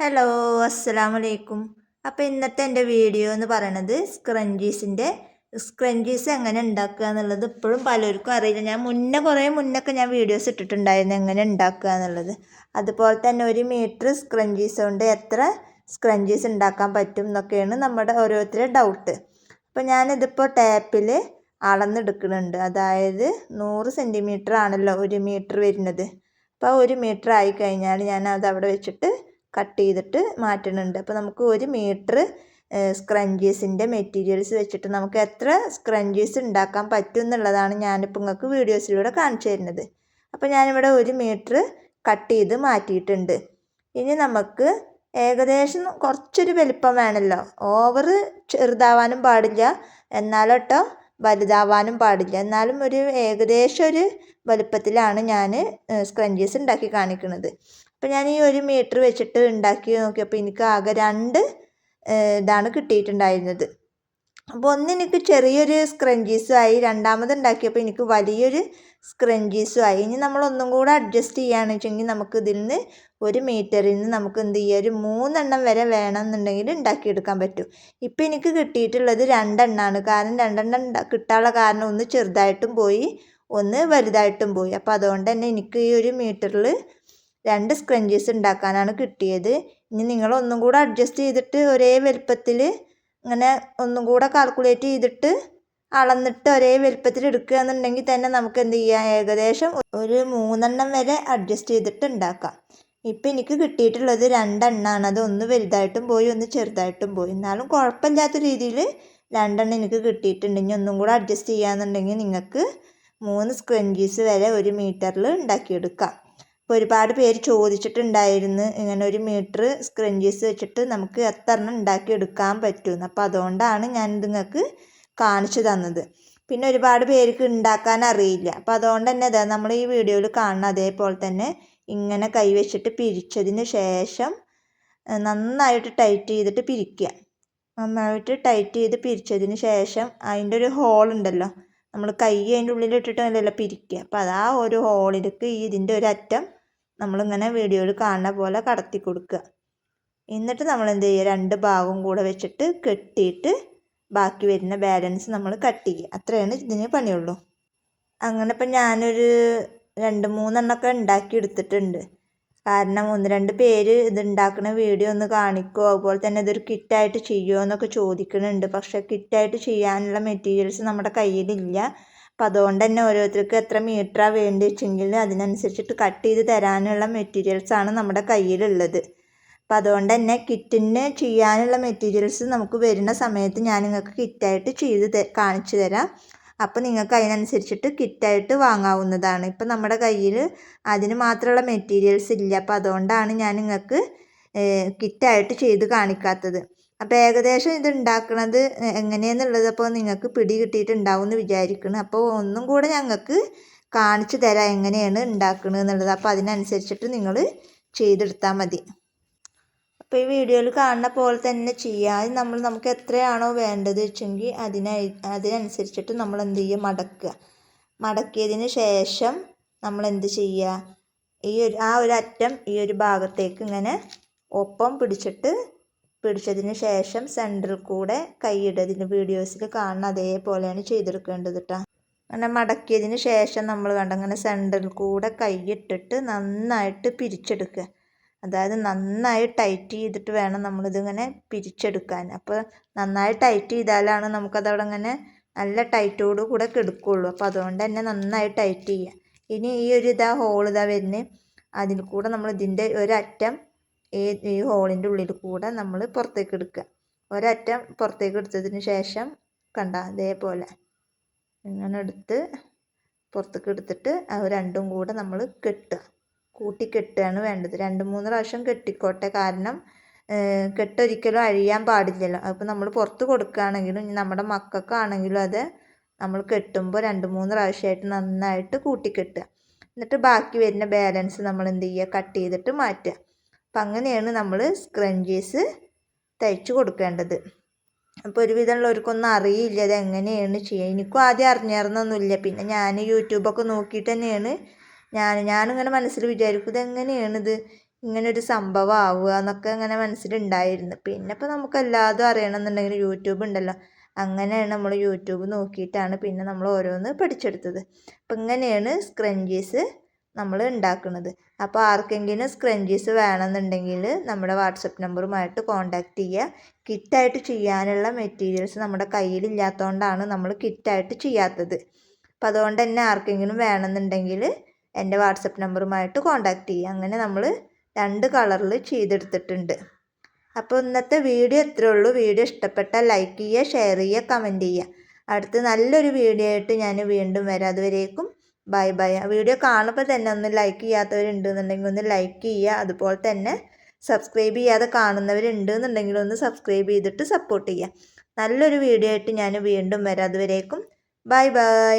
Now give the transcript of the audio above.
Hello അസ്സലാമലൈക്കും അപ്പോൾ ഇന്നത്തെ എന്റെ വീഡിയോ എന്ന് പറയണത് സ്ക്രഞ്ചീസിന്റെ സ്ക്രഞ്ചീസ് എങ്ങനെ ഉണ്ടാക്കുക എന്നുള്ളത് ഇപ്പോഴും പലർക്കും അറിയില്ല. ഞാൻ മുന്നേ കുറേ മുന്നൊക്കെ ഞാൻ വീഡിയോസ് ഇട്ടിട്ടുണ്ടായിരുന്നു എങ്ങനെ ഉണ്ടാക്കുക എന്നുള്ളത്. അതുപോലെ തന്നെ ഒരു മീറ്റർ സ്ക്രഞ്ചീസ് കൊണ്ട് എത്ര സ്ക്രഞ്ചീസ് ഉണ്ടാക്കാൻ പറ്റും എന്നൊക്കെയാണ് നമ്മുടെ ഓരോരുത്തരുടെ ഡൗട്ട് അപ്പോൾ ഞാനിതിപ്പോൾ ടാപ്പിൽ അളന്നെടുക്കുന്നുണ്ട്. അതായത് നൂറ് സെന്റിമീറ്റർ ആണല്ലോ ഒരു മീറ്റർ വരുന്നത്. അപ്പോൾ ഒരു മീറ്റർ ആയി കഴിഞ്ഞാൽ ഞാൻ അത് അവിടെ വെച്ചിട്ട് കട്ട് ചെയ്തിട്ട് മാറ്റുന്നുണ്ട് അപ്പോൾ നമുക്ക് ഒരു മീറ്റർ സ്ക്രഞ്ചീസിന്റെ മെറ്റീരിയൽസ് വെച്ചിട്ട് നമുക്ക് എത്ര സ്ക്രഞ്ചീസ് ഉണ്ടാക്കാൻ പറ്റും എന്നുള്ളതാണ് ഞാനിപ്പോൾ നിങ്ങൾക്ക് വീഡിയോസിലൂടെ കാണിച്ചു തരുന്നത്. അപ്പോൾ ഞാനിവിടെ ഒരു മീറ്റർ കട്ട് ചെയ്ത് മാറ്റിയിട്ടുണ്ട്. ഇനി നമുക്ക് ഏകദേശം കുറച്ചൊരു വലിപ്പം വേണമല്ലോ ഓവർ ചെറുതാവാനും പാടില്ല. എന്നാലോട്ടോ വലുതാവാനും പാടില്ല. എന്നാലും ഒരു ഏകദേശം ഒരു വലുപ്പത്തിലാണ് ഞാൻ സ്ക്രഞ്ചീസ് ഉണ്ടാക്കി കാണിക്കുന്നത് അപ്പോൾ ഞാൻ ഈ ഒരു മീറ്റർ വെച്ചിട്ട് ഉണ്ടാക്കി നോക്കിയപ്പോൾ എനിക്ക് ആകെ രണ്ട് ഇതാണ് കിട്ടിയിട്ടുണ്ടായിരുന്നത്. അപ്പോൾ ഒന്ന് എനിക്ക് ചെറിയൊരു സ്ക്രഞ്ചീസും ആയി രണ്ടാമത് ഉണ്ടാക്കിയപ്പോൾ എനിക്ക് വലിയൊരു സ്ക്രഞ്ചീസും ആയി. ഇനി നമ്മൾ ഒന്നും കൂടെ അഡ്ജസ്റ്റ് ചെയ്യുകയാണെന്ന് വെച്ചെങ്കിൽ നമുക്ക് ഇതിൽ നിന്ന് ഒരു മീറ്ററിൽ നിന്ന് നമുക്ക് എന്ത് ചെയ്യുക ഒരു മൂന്നെണ്ണം വരെ വേണമെന്നുണ്ടെങ്കിൽ ഉണ്ടാക്കിയെടുക്കാൻ പറ്റും. ഇപ്പം എനിക്ക് കിട്ടിയിട്ടുള്ളത് രണ്ടെണ്ണമാണ് കാരണം രണ്ടെണ്ണം കിട്ടാനുള്ള കാരണം ഒന്ന് ചെറുതായിട്ടും പോയി ഒന്ന് വലുതായിട്ടും പോയി. അപ്പോൾ അതുകൊണ്ട് തന്നെ എനിക്ക് ഈ ഒരു മീറ്ററിൽ രണ്ട് സ്ക്രഞ്ചീസ് ഉണ്ടാക്കാനാണ് കിട്ടിയത്. ഇനി നിങ്ങൾ ഒന്നും കൂടെ അഡ്ജസ്റ്റ് ചെയ്തിട്ട് ഒരേ വലുപ്പത്തിൽ ഇങ്ങനെ ഒന്നും കൂടെ കാൽക്കുലേറ്റ് ചെയ്തിട്ട് അളന്നിട്ട് ഒരേ വലുപ്പത്തിൽ എടുക്കുക എന്നുണ്ടെങ്കിൽ തന്നെ നമുക്ക് എന്ത് ചെയ്യാം? ഏകദേശം ഒരു മൂന്നെണ്ണം വരെ അഡ്ജസ്റ്റ് ചെയ്തിട്ട് ഉണ്ടാക്കാം. ഇപ്പം എനിക്ക് കിട്ടിയിട്ടുള്ളത് രണ്ടെണ്ണമാണ് അത് ഒന്ന് വലുതായിട്ടും പോയി ഒന്ന് ചെറുതായിട്ടും പോയി. എന്നാലും കുഴപ്പമില്ലാത്ത രീതിയിൽ രണ്ടെണ്ണം എനിക്ക് കിട്ടിയിട്ടുണ്ട്. ഇനി ഒന്നും കൂടെ അഡ്ജസ്റ്റ് ചെയ്യാന്നുണ്ടെങ്കിൽ നിങ്ങൾക്ക് മൂന്ന് സ്ക്വഞ്ചീസ് വരെ ഒരു മീറ്ററിൽ ഉണ്ടാക്കിയെടുക്കാം. ഇപ്പോൾ ഒരുപാട് പേര് ചോദിച്ചിട്ടുണ്ടായിരുന്നു. ഇങ്ങനെ ഒരു മീറ്റർ സ്ക്രഞ്ചീസ് വെച്ചിട്ട് നമുക്ക് എത്ര എണ്ണം ഉണ്ടാക്കിയെടുക്കാൻ പറ്റുമെന്ന്. അപ്പോൾ അതുകൊണ്ടാണ് ഞാൻ നിങ്ങൾക്ക് കാണിച്ചു തന്നത്. പിന്നെ ഒരുപാട് പേർക്ക് ഉണ്ടാക്കാൻ അറിയില്ല. അപ്പോൾ അതുകൊണ്ട് തന്നെ ഇതാ നമ്മൾ ഈ വീഡിയോയിൽ കാണുന്ന അതേപോലെ തന്നെ ഇങ്ങനെ കൈവച്ചിട്ട് പിരിച്ചതിന് ശേഷം നന്നായിട്ട് ടൈറ്റ് ചെയ്തിട്ട് പിരിക്കുക. നന്നായിട്ട് ടൈറ്റ് ചെയ്ത് പിരിച്ചതിന് ശേഷം അതിന്റെ ഒരു ഹോൾ ഉണ്ടല്ലോ. നമ്മൾ കൈ അതിന്റെ നല്ല പിരിക്കുക. അപ്പോൾ അത് ആ ഒരു ഹോളിലേക്ക് ഇതിന്റെ ഒരറ്റം നമ്മളിങ്ങനെ വീഡിയോയിൽ കാണുന്ന പോലെ കടത്തി കൊടുക്കുക. എന്നിട്ട് നമ്മൾ എന്ത് ചെയ്യുക? രണ്ട് ഭാഗവും കൂടെ വെച്ചിട്ട് കെട്ടിയിട്ട് ബാക്കി വരുന്ന ബാലൻസ് നമ്മൾ കട്ട് ചെയ്യുക. അത്രയാണ് ഇതിന് പണിയുള്ളൂ. അങ്ങനെ ഇപ്പം ഞാനൊരു രണ്ട് മൂന്നെണ്ണമൊക്കെ ഉണ്ടാക്കി എടുത്തിട്ടുണ്ട്. കാരണം ഒന്ന് രണ്ട് പേര് ഇത് ഉണ്ടാക്കുന്ന വീഡിയോ ഒന്ന് കാണിക്കുമോ അതുപോലെ തന്നെ ഇതൊരു കിറ്റായിട്ട് ചെയ്യുമോ എന്നൊക്കെ ചോദിക്കുന്നുണ്ട് പക്ഷേ കിറ്റായിട്ട് ചെയ്യാനുള്ള മെറ്റീരിയൽസ് നമ്മുടെ കയ്യിലില്ല. അപ്പം അതുകൊണ്ട് തന്നെ ഓരോരുത്തർക്ക് എത്ര മീറ്ററാണ് വേണ്ടി വെച്ചെങ്കിൽ അതിനനുസരിച്ചിട്ട് കട്ട് ചെയ്ത് തരാനുള്ള മെറ്റീരിയൽസാണ് നമ്മുടെ കയ്യിലുള്ളത്. അപ്പം അതുകൊണ്ട് തന്നെ കിറ്റിന് ചെയ്യാനുള്ള മെറ്റീരിയൽസ് നമുക്ക് വരുന്ന സമയത്ത് ഞാൻ നിങ്ങൾക്ക് കിറ്റായിട്ട് ചെയ്ത് കാണിച്ചു തരാം. അപ്പോൾ നിങ്ങൾക്ക് അതിനനുസരിച്ചിട്ട് കിറ്റായിട്ട് വാങ്ങാവുന്നതാണ്. ഇപ്പം നമ്മുടെ കയ്യിൽ അതിന് മാത്രമുള്ള മെറ്റീരിയൽസ് ഇല്ല. അപ്പോൾ അതുകൊണ്ടാണ് ഞാൻ നിങ്ങൾക്ക് കിറ്റായിട്ട് ചെയ്ത് കാണിക്കാത്തത്. അപ്പോൾ ഏകദേശം ഇത് ഉണ്ടാക്കുന്നത് എങ്ങനെയെന്നുള്ളത് അപ്പോൾ നിങ്ങൾക്ക് പിടി കിട്ടിയിട്ടുണ്ടാവും എന്ന് വിചാരിക്കുന്നു അപ്പോൾ ഒന്നും കൂടെ ഞങ്ങൾക്ക് കാണിച്ചു തരാം എങ്ങനെയാണ് ഉണ്ടാക്കുന്നത് എന്നുള്ളത് അപ്പോൾ അതിനനുസരിച്ചിട്ട് നിങ്ങൾ ചെയ്തെടുത്താൽ മതി. അപ്പോൾ ഈ വീഡിയോയിൽ കാണുന്ന പോലെ തന്നെ ചെയ്യാൻ നമ്മൾ നമുക്ക് എത്രയാണോ വേണ്ടത് വെച്ചെങ്കിൽ അതിനായി അതിനനുസരിച്ചിട്ട് നമ്മൾ എന്ത് ചെയ്യുക? മടക്കുക. മടക്കിയതിന് ശേഷം നമ്മൾ എന്ത് ചെയ്യുക? ഈ ഒരു ആ ഒരു അറ്റം ഈ ഒരു ഭാഗത്തേക്ക് ഇങ്ങനെ ഒപ്പം പിടിച്ചിട്ട് പിടിച്ചതിന് ശേഷം സെന്ററിൽ കൂടെ കൈയിടതിന് വീഡിയോസിൽ കാണുന്ന അതേപോലെയാണ് ചെയ്തെടുക്കേണ്ടത് കേട്ടോ അങ്ങനെ മടക്കിയതിന് ശേഷം നമ്മൾ കണ്ട അങ്ങനെ സെന്ററിൽ കൂടെ കൈയിട്ടിട്ട് നന്നായിട്ട് പിരിച്ചെടുക്കുക. അതായത് നന്നായി ടൈറ്റ് ചെയ്തിട്ട് വേണം നമ്മളിതിങ്ങനെ പിരിച്ചെടുക്കാൻ. അപ്പോൾ നന്നായി ടൈറ്റ് ചെയ്താലാണ് നമുക്കതവിടെ ഇങ്ങനെ നല്ല ടൈറ്റോട് കൂടെ കെടുക്കുള്ളൂ. അപ്പോൾ അതുകൊണ്ട് തന്നെ നന്നായി ടൈറ്റ് ചെയ്യുക. ഇനി ഈ ഒരു ഇതാ ഹോൾ ഇതാ വരുന്നത്. അതിൽ കൂടെ നമ്മൾ ഇതിന്റെ ഒരറ്റം ഈ ഹോളിന്റെ ഉള്ളിൽ കൂടെ നമ്മൾ പുറത്തേക്ക് എടുക്കുക. ഒരറ്റം പുറത്തേക്ക് എടുത്തതിന് ശേഷം കണ്ട അതേപോലെ ഇങ്ങനെ എടുത്ത് പുറത്തേക്ക് എടുത്തിട്ട് അത് രണ്ടും കൂടെ നമ്മൾ കെട്ടുക. കൂട്ടി കെട്ടുകയാണ് വേണ്ടത്. രണ്ട് മൂന്ന് പ്രാവശ്യം കെട്ടിക്കോട്ടെ. കാരണം കെട്ടൊരിക്കലും അഴിയാൻ പാടില്ലല്ലോ. അപ്പോൾ നമ്മൾ പുറത്ത് കൊടുക്കുകയാണെങ്കിലും നമ്മുടെ മക്കൾക്കാണെങ്കിലും അത് നമ്മൾ കെട്ടുമ്പോൾ രണ്ട് മൂന്ന് പ്രാവശ്യമായിട്ട് നന്നായിട്ട് കൂട്ടിക്കെട്ടുക എന്നിട്ട് ബാക്കി വരുന്ന ബാലൻസ് നമ്മൾ എന്ത് ചെയ്യുക? കട്ട് ചെയ്തിട്ട് മാറ്റുക. അപ്പം അങ്ങനെയാണ് നമ്മൾ സ്ക്രഞ്ചീസ് തയ്ച്ചു കൊടുക്കേണ്ടത്. അപ്പോൾ ഒരുവിധമുള്ളവർക്കൊന്നും അറിയില്ല അത് എങ്ങനെയാണ് ചെയ്യുക എനിക്കും ആദ്യം അറിഞ്ഞിരുന്നൊന്നുമില്ല പിന്നെ ഞാൻ യൂട്യൂബൊക്കെ നോക്കിയിട്ട് തന്നെയാണ് ഞാൻ ഞാനിങ്ങനെ മനസ്സിൽ വിചാരിക്കും ഇതെങ്ങനെയാണിത്? ഇങ്ങനൊരു സംഭവം ആവുക എന്നൊക്കെ ഇങ്ങനെ മനസ്സിലുണ്ടായിരുന്നു. പിന്നെ ഇപ്പോൾ നമുക്ക് എല്ലാതും അറിയണമെന്നുണ്ടെങ്കിൽ യൂട്യൂബ് ഉണ്ടല്ലോ. അങ്ങനെയാണ് നമ്മൾ യൂട്യൂബ് നോക്കിയിട്ടാണ് പിന്നെ നമ്മൾ ഓരോന്ന് പഠിച്ചെടുത്തത്. അപ്പം ഇങ്ങനെയാണ് സ്ക്രഞ്ചീസ് നമ്മൾ ഉണ്ടാക്കുന്നത് അപ്പോൾ ആർക്കെങ്കിലും സ്ക്രഞ്ചീസ് വേണമെന്നുണ്ടെങ്കിൽ നമ്മുടെ വാട്സപ്പ് നമ്പറുമായിട്ട് കോൺടാക്റ്റ് ചെയ്യുക കിറ്റായിട്ട് ചെയ്യാനുള്ള മെറ്റീരിയൽസ് നമ്മുടെ കയ്യിലില്ലാത്തതുകൊണ്ടാണ് നമ്മൾ കിറ്റായിട്ട് ചെയ്യാത്തത്. അപ്പോൾ അതുകൊണ്ട് തന്നെ ആർക്കെങ്കിലും വേണമെന്നുണ്ടെങ്കിൽ എന്റെ വാട്സപ്പ് നമ്പറുമായിട്ട് കോൺടാക്റ്റ് ചെയ്യുക അങ്ങനെ നമ്മൾ രണ്ട് കളറിൽ ചെയ്തെടുത്തിട്ടുണ്ട്. അപ്പോൾ ഇന്നത്തെ വീഡിയോ ഇത്രയേ ഉള്ളൂ. വീഡിയോ ഇഷ്ടപ്പെട്ടാൽ ലൈക്ക് ചെയ്യുക ഷെയർ ചെയ്യുക കമന്റ് ചെയ്യുക അടുത്ത നല്ലൊരു വീഡിയോ ആയിട്ട് ഞാൻ വീണ്ടും വരാം. അതുവരേക്കും ബൈ ബൈ ആ വീഡിയോ കാണുമ്പോൾ തന്നെ ഒന്ന് ലൈക്ക് ചെയ്യാത്തവരുണ്ടെന്നുണ്ടെങ്കിൽ ഒന്ന് ലൈക്ക് ചെയ്യുക. അതുപോലെ തന്നെ സബ്സ്ക്രൈബ് ചെയ്യാതെ കാണുന്നവരുണ്ട് എന്നുണ്ടെങ്കിൽ ഒന്ന് സബ്സ്ക്രൈബ് ചെയ്തിട്ട് സപ്പോർട്ട് ചെയ്യുക. നല്ലൊരു വീഡിയോ ആയിട്ട് ഞാൻ വീണ്ടും വരാം. അതുവരേക്കും. Bye bye